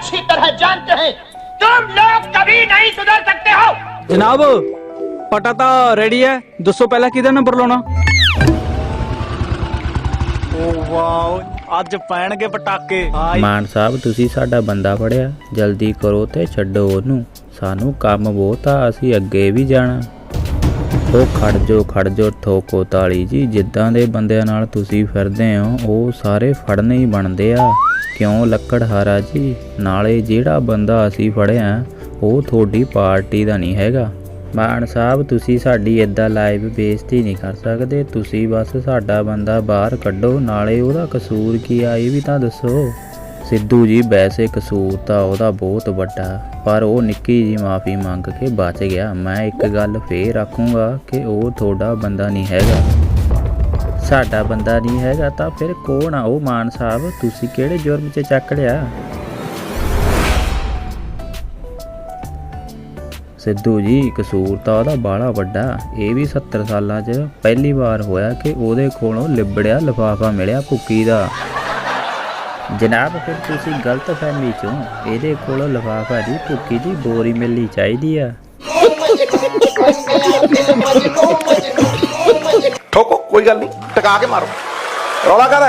अच्छी तरह जानते हैं तुम लोग कभी नहीं सुधर सकते हो ਜਨਾਬ ਪਟਾ ਤਾਂ ਰੈਡੀ ਹੈ ਦੱਸੋ ਪਹਿਲਾਂ ਕਿਹਦਾ ਨੰਬਰ ਲਾਉਣਾ ਓ ਵਾਓ ਅੱਜ ਪੈਣਗੇ ਪਟਾਕੇ ਹਾਈ ਮਾਨ ਸਾਹਿਬ ਤੁਸੀਂ ਸਾਡਾ ਬੰਦਾ ਫੜਿਆ ਜਲਦੀ ਕਰੋ ਤੇ ਛੱਡੋ ਉਹਨੂੰ ਸਾਨੂੰ ਕੰਮ ਬਹੁਤ ਆ ਅਸੀਂ ਅੱਗੇ ਵੀ ਜਾਣਾ ਉਹ ਖੜ ਜੋ ਖੜ ਜੋ ਠੋਕੋ ਤਾਲੀ ਜੀ ਜਿੱਦਾਂ ਦੇ ਬੰਦਿਆਂ ਨਾਲ ਤੁਸੀਂ ਫਿਰਦੇ ਹੋ ਉਹ ਸਾਰੇ ਫੜਨੇ ਹੀ ਬਣਦੇ ਆ ਕਿਉਂ ਲੱਕੜਹਾਰਾ ਜੀ? ਨਾਲੇ ਜਿਹੜਾ ਬੰਦਾ ਅਸੀਂ ਫੜਿਆ, ਉਹ ਤੁਹਾਡੀ ਪਾਰਟੀ ਦਾ ਨਹੀਂ ਹੈਗਾ। ਮਾਨ ਸਾਹਿਬ, ਤੁਸੀਂ ਸਾਡੀ ਏਦਾਂ ਲਾਈਵ ਬੇਇੱਜ਼ਤੀ ਨਹੀਂ ਕਰ ਸਕਦੇ। ਤੁਸੀਂ ਬਸ ਸਾਡਾ ਬੰਦਾ ਬਾਹਰ ਕੱਢੋ, ਨਾਲੇ ਉਹਦਾ ਕਸੂਰ ਕੀ ਆ ਇਹ ਵੀ ਤਾਂ ਦੱਸੋ। ਸਿੱਧੂ ਜੀ, ਵੈਸੇ ਕਸੂਰ ਤਾਂ ਉਹਦਾ ਬਹੁਤ ਵੱਡਾ, ਪਰ ਉਹ ਨਿੱਕੀ ਜੀ ਮਾਫੀ ਮੰਗ ਕੇ ਬਚ ਗਿਆ। ਮੈਂ ਇੱਕ ਗੱਲ ਫੇਰ ਆਖੂੰਗਾ ਕਿ ਉਹ ਤੁਹਾਡਾ ਬੰਦਾ ਨਹੀਂ ਹੈਗਾ। ਸਾਡਾ ਬੰਦਾ ਨਹੀਂ ਹੈਗਾ ਤਾਂ ਫਿਰ ਕੌਣ ਆ ਉਹ ਮਾਨ ਸਾਹਿਬ? ਤੁਸੀਂ ਕਿਹੜੇ ਜੁਰਮ 'ਚ ਚੱਕ ਲਿਆ? ਸਿੱਧੂ ਜੀ, ਕਸੂਰ ਤਾਂ ਉਹਦਾ ਬਾਲਾ ਵੱਡਾ। ਇਹ ਵੀ 70 ਸਾਲਾਂ 'ਚ ਪਹਿਲੀ ਵਾਰ ਹੋਇਆ ਕਿ ਉਹਦੇ ਕੋਲੋਂ ਲਿਬੜਿਆ ਲਿਫਾਫਾ ਮਿਲਿਆ ਭੁੱਕੀ ਦਾ। ਜਨਾਬ, ਫਿਰ ਤੁਸੀਂ ਗਲਤ ਫਹਿਮੀ ਚੋਂ ਇਹਦੇ ਕੋਲੋਂ ਲਿਫਾਫਾ ਦੀ ਭੁੱਕੀ ਦੀ ਬੋਰੀ ਮਿਲਣੀ ਚਾਹੀਦੀ ਆ। ਠੋਕੋ ਕੋਈ ਗੱਲ ਨਹੀਂ ਟਕਾ ਕੇ ਮਾਰੋ। ਰੌਲਾ ਕਰ